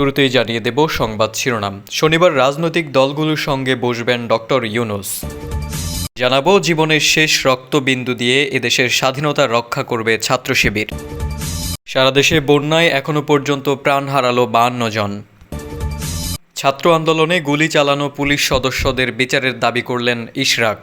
শুরুতেই জানিয়ে দেব সংবাদ শিরোনাম। শনিবার রাজনৈতিক দলগুলোর সঙ্গে বসবেন ডক্টর ইউনুস। জানাব, জীবনের শেষ রক্তবিন্দু দিয়ে এদেশের স্বাধীনতা রক্ষা করবে ছাত্র শিবির। সারা দেশে বন্যায় এখনও পর্যন্ত প্রাণ হারালো বান্ন জন। ছাত্র আন্দোলনে গুলি চালানো পুলিশ সদস্যদের বিচারের দাবি করলেন ইশরাক।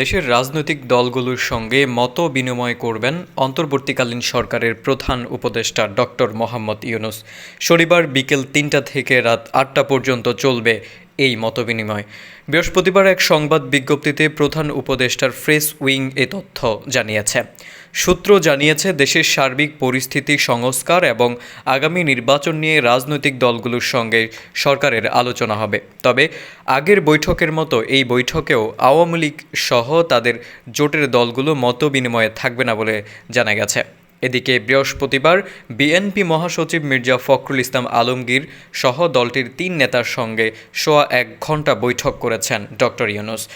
দেশের রাজনৈতিক দলগুলোর সঙ্গে মত বিনিময় করবেন অন্তর্বর্তীকালীন সরকারের প্রধান উপদেষ্টা ডক্টর মোহাম্মদ ইউনুস। শনিবার বিকেল তিনটা থেকে রাত আটটা পর্যন্ত চলবে এই মতবিনিময়। বৃহস্পতিবার এক সংবাদ বিজ্ঞপ্তিতে প্রধান উপদেষ্টার ফ্রেস উইং এ তথ্য জানিয়েছে। সূত্র জানিয়েছে, দেশের সার্বিক পরিস্থিতি সংস্কার এবং আগামী নির্বাচন নিয়ে রাজনৈতিক দলগুলোর সঙ্গে সরকারের আলোচনা হবে। তবে আগের বৈঠকের মতো এই বৈঠকেও আওয়ামী লীগ সহ তাদের জোটের দলগুলো মত বিনিময়ে থাকবে না বলে জানা গেছে। এদিকে বৃহস্পতিবার বিএনপি মহাসচিব মির্জা ফখরুল ইসলাম আলমগীর সহ দলটির তিন নেতার সঙ্গে সোয়া এক ঘণ্টা বৈঠক করেছেন ডক্টর ইউনুস।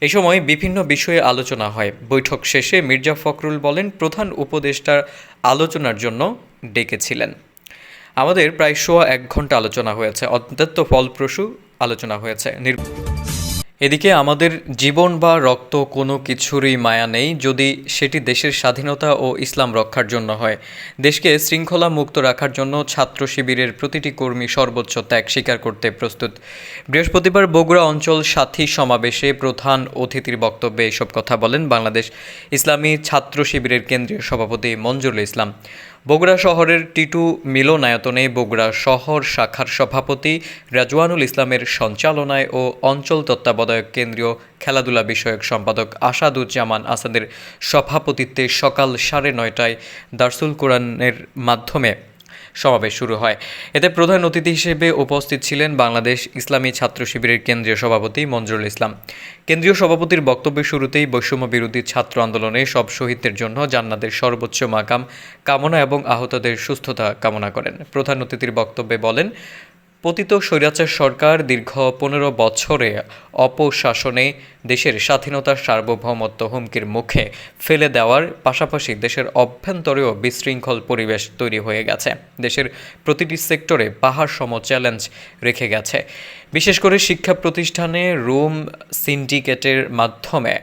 এ সময় বিভিন্ন বিষয়ে আলোচনা হয়। বৈঠক শেষে মির্জা ফখরুল বলেন, প্রধান উপদেষ্টার আলোচনার জন্য ডেকেছিলেন। আমাদের প্রায় সোয়া এক ঘণ্টা আলোচনা হয়েছে। অত্যন্ত ফলপ্রসূ আলোচনা হয়েছে। এদিকে আমাদের জীবন বা রক্ত কোনো কিছুরই মায়া নেই যদি সেটি দেশের স্বাধীনতা ও ইসলাম রক্ষার জন্য হয়। দেশকে শৃঙ্খলা মুক্ত রাখার জন্য ছাত্র শিবিরের প্রতিটি কর্মী সর্বোচ্চ ত্যাগ স্বীকার করতে প্রস্তুত। বৃহস্পতিবার বগুড়া অঞ্চল সাথী সমাবেশে প্রধান অতিথির বক্তব্যে এসব কথা বলেন বাংলাদেশ ইসলামী ছাত্র শিবিরের কেন্দ্রীয় সভাপতি মঞ্জুরুল ইসলাম। বগুড়া শহরের টিটু মিলনায়তনে বগুড়া শহর শাখার সভাপতি রাজওয়ানুল ইসলামের সঞ্চালনায় ও অঞ্চল তত্ত্বাবধায়ক কেন্দ্রীয় খেলাধুলা বিষয়ক সম্পাদক আসাদুজ্জামান আসাদের সভাপতিত্বে সকাল সাড়ে নয়টায় দার্সুল কোরআনের মাধ্যমে। সমাবেশ শুরু হয়। এতে প্রধান অতিথি হিসেবে উপস্থিত ছিলেন বাংলাদেশ ইসলামী ছাত্র শিবিরের কেন্দ্রীয় সভাপতি মঞ্জুরুল ইসলাম। কেন্দ্রীয় সভাপতির বক্তব্যের শুরুতেই বৈষম্য বিরোধী ছাত্র আন্দোলনে সব শহীদদের জন্য জান্নাতের সর্বোচ্চ মাকাম, কামনা এবং আহতদের সুস্থতা কামনা করেন। প্রধান অতিথির বক্তব্যে বলেন পতিত স্বৈরাচার সরকার দীর্ঘ পনেরো বছরে অপশাসনে দেশের স্বাধীনতার সার্বভৌমত্ব হুমকির মুখে ফেলে দেওয়ার পাশাপাশি দেশের অভ্যন্তরেও বিশৃঙ্খল পরিবেশ তৈরি হয়ে গেছে। দেশের প্রতিটি সেক্টরে পাহাড় সম চ্যালেঞ্জ রেখে গেছে। বিশেষ করে শিক্ষা প্রতিষ্ঠানে রুম সিন্ডিকেটের মাধ্যমে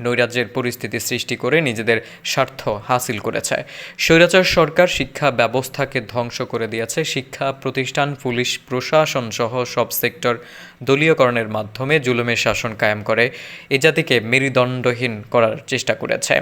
নৈরাজ্যের পরিস্থিতি সৃষ্টি করে নিজেদের স্বার্থ হাসিল করেছে। স্বৈরাচার সরকার শিক্ষা ব্যবস্থাকে ধ্বংস করে দিয়েছে। শিক্ষা প্রতিষ্ঠান, পুলিশ, প্রশাসন সহ সব সেক্টর দলীয়করণের মাধ্যমে জুলুমের শাসন কায়েম করে। এ জাতিকে মেরুদণ্ডহীন করার চেষ্টা করেছে।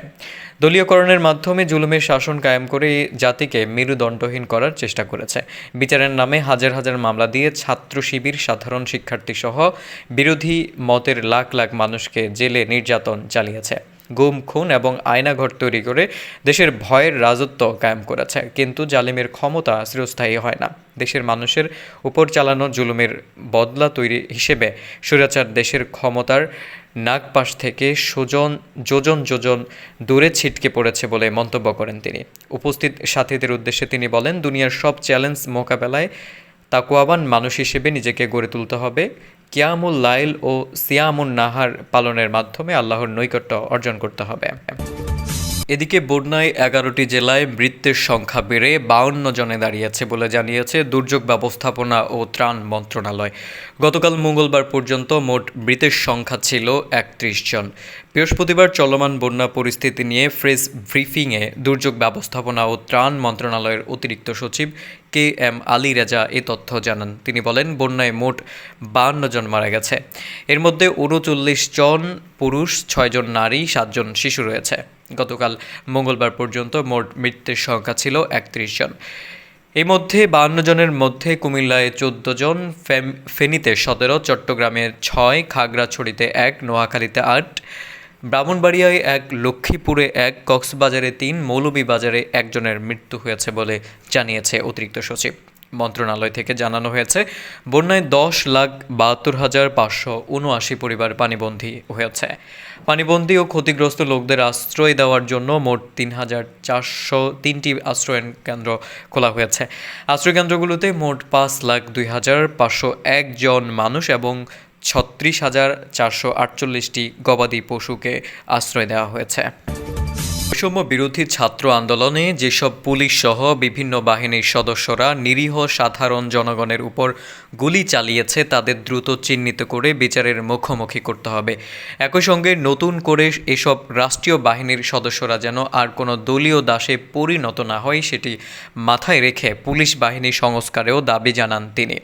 দলীয়করণের মাধ্যমে জুলুমের শাসন কায়েম করে জাতিকে মেরুদণ্ডহীন করার চেষ্টা করেছে। বিচারের নামে হাজার হাজার মামলা দিয়ে ছাত্র শিবির, সাধারণ শিক্ষার্থী সহ বিরোধী মতের লাখ লাখ মানুষকে জেলে নির্যাতন চালিয়েছে। গুম, খুন এবং আয়নাঘর তৈরি করে দেশের ভয়ের রাজত্ব কায়েম করেছে। কিন্তু জালিমের ক্ষমতা চিরস্থায়ী হয় না। দেশের মানুষের উপর চালানো জুলুমের বদলা তৈরি হিসেবে স্বৈরাচার দেশের ক্ষমতার নাগপাশ থেকে সুজন, যোজন যোজন দূরে ছিটকে পড়েছে বলে মন্তব্য করেন তিনি। উপস্থিত সাথীদের উদ্দেশ্যে তিনি বলেন, দুনিয়ার সব চ্যালেঞ্জ মোকাবেলায় তাকুয়াবান মানুষ হিসেবে নিজেকে গড়ে তুলতে হবে। কিয়ামুল লাইল ও সিয়ামুন নাহার পালনের মাধ্যমে আল্লাহর নৈকট্য অর্জন করতে হবে। এদিকে বন্যায় এগারোটি জেলায় মৃত্যুর সংখ্যা বেড়ে বাউন্ন জনে দাঁড়িয়েছে বলে জানিয়েছে দুর্যোগ ব্যবস্থাপনা ও ত্রাণ মন্ত্রণালয়। গতকাল মঙ্গলবার পর্যন্ত মোট মৃতের সংখ্যা ছিল একত্রিশ জন। বৃহস্পতিবার চলমান বন্যা পরিস্থিতি নিয়ে ফ্রেস ব্রিফিংয়ে দুর্যোগ ব্যবস্থাপনা ও ত্রাণ মন্ত্রণালয়ের অতিরিক্ত সচিব কে এম আলী রেজা এ তথ্য জানান। তিনি বলেন, বন্যায় মোট বান্ন জন মারা গেছে। এর মধ্যে উনচল্লিশ জন পুরুষ, ছয়জন নারী, সাতজন শিশু রয়েছে। গতকাল মঙ্গলবার পর্যন্ত মোট মৃত্যুর সংখ্যা ছিল একত্রিশ জন। এই মধ্যে বাহান্ন জনের মধ্যে কুমিল্লায় চোদ্দ জন ফেনীতে সতেরো, চট্টগ্রামে ছয়, খাগড়াছড়িতে এক, নোয়াখালীতে আট, ব্রাহ্মণবাড়িয়ায় এক, লক্ষ্মীপুরে এক, কক্সবাজারে তিন, মৌলভীবাজারে একজনের মৃত্যু হয়েছে বলে জানিয়েছে অতিরিক্ত সচিব। মন্ত্রণালয় থেকে জানানো হয়েছে, বন্যায় দশ লাখ বাহাত্তর হাজার পাঁচশো উনআশি পরিবার পানিবন্দী হয়েছে। পানিবন্দী ও ক্ষতিগ্রস্ত লোকদের আশ্রয় দেওয়ার জন্য মোট তিন হাজার চারশো তিনটি আশ্রয়ন কেন্দ্র খোলা হয়েছে। আশ্রয় কেন্দ্রগুলোতে মোট পাঁচ লাখ দুই হাজার পাঁচশো একজন মানুষ এবং ছত্রিশ হাজার চারশো আটচল্লিশটি গবাদি পশুকে আশ্রয় দেওয়া হয়েছে। বৈষম্য বিরোধী ছাত্র আন্দোলনে যেসব পুলিশ সহ বিভিন্ন বাহিনীর সদস্যরা নিরীহ সাধারণ জনগণের উপর গুলি চালিয়েছে, তাদের দ্রুত চিহ্নিত করে বিচারের মুখোমুখি করতে হবে। একই সঙ্গে নতুন করে এসব রাষ্ট্রীয় বাহিনীর সদস্যরা যেন আর কোনো দলীয় দাসে পরিণত না হয়, সেটি মাথায় রেখে পুলিশ বাহিনী সংস্কারেও দাবি জানান তিনি।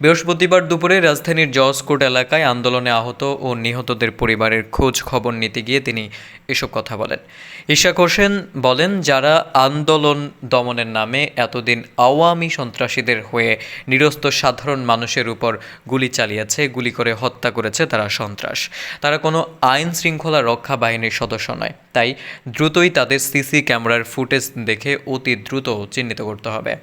বৃহস্পতিবার দুপুরে রাজধানীর জজ কোর্ট এলাকায় আন্দোলনে আহত ও নিহতদের পরিবারের খোঁজ খবর নিতে গিয়ে তিনি এসব কথা বলেন। ইশাক হোসেন বলেন, যারা আন্দোলন দমনের নামে এতদিন আওয়ামী সন্ত্রাসীদের হয়ে নিরস্ত সাধারণ মানুষের উপর গুলি চালিয়েছে, গুলি করে হত্যা করেছে তারা সন্ত্রাস। তারা কোনো আইন শৃঙ্খলা রক্ষা বাহিনীর সদস্য নয়। তাই দ্রুতই তাদের সিসি ক্যামেরার ফুটেজ দেখে অতি দ্রুত চিহ্নিত করতে হবে।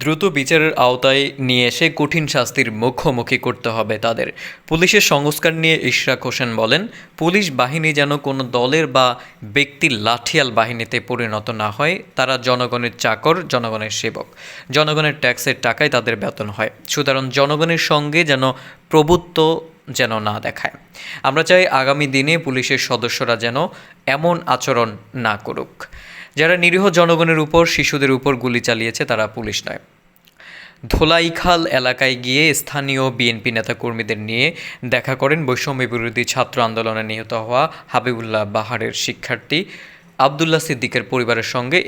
দ্রুত বিচারের আওতায় নিয়ে এসে কঠিন শাস্তির মুখোমুখি করতে হবে তাদের। পুলিশের সংস্কার নিয়ে ইশরাক হোসেন বলেন, পুলিশ বাহিনী যেন কোনো দলের বা ব্যক্তির লাঠিয়াল বাহিনীতে পরিণত না হয়, তারা জনগণের চাকর, জনগণের সেবক। জনগণের ট্যাক্সের টাকায় তাদের বেতন হয়। সুতরাং জনগণের সঙ্গে যেন প্রভুত্ব যেন না দেখায়। আমরা চাই আগামী দিনে পুলিশের সদস্যরা যেন এমন আচরণ না করুক। যারা নিরীহ জনগণের উপর, শিশুদের উপর গুলি চালিয়েছে, তারা পুলিশ নয়। ধোলাইখাল এলাকায় গিয়ে স্থানীয় বিএনপি নেতাকর্মীদের নিয়ে দেখা করেন বৈষম্য বিরোধী ছাত্র আন্দোলনে নিহত হওয়া হাবিবুল্লাহ বাহারের শিক্ষার্থী আবদুল্লাহ সিদ্দিকের পরিবারের সঙ্গে।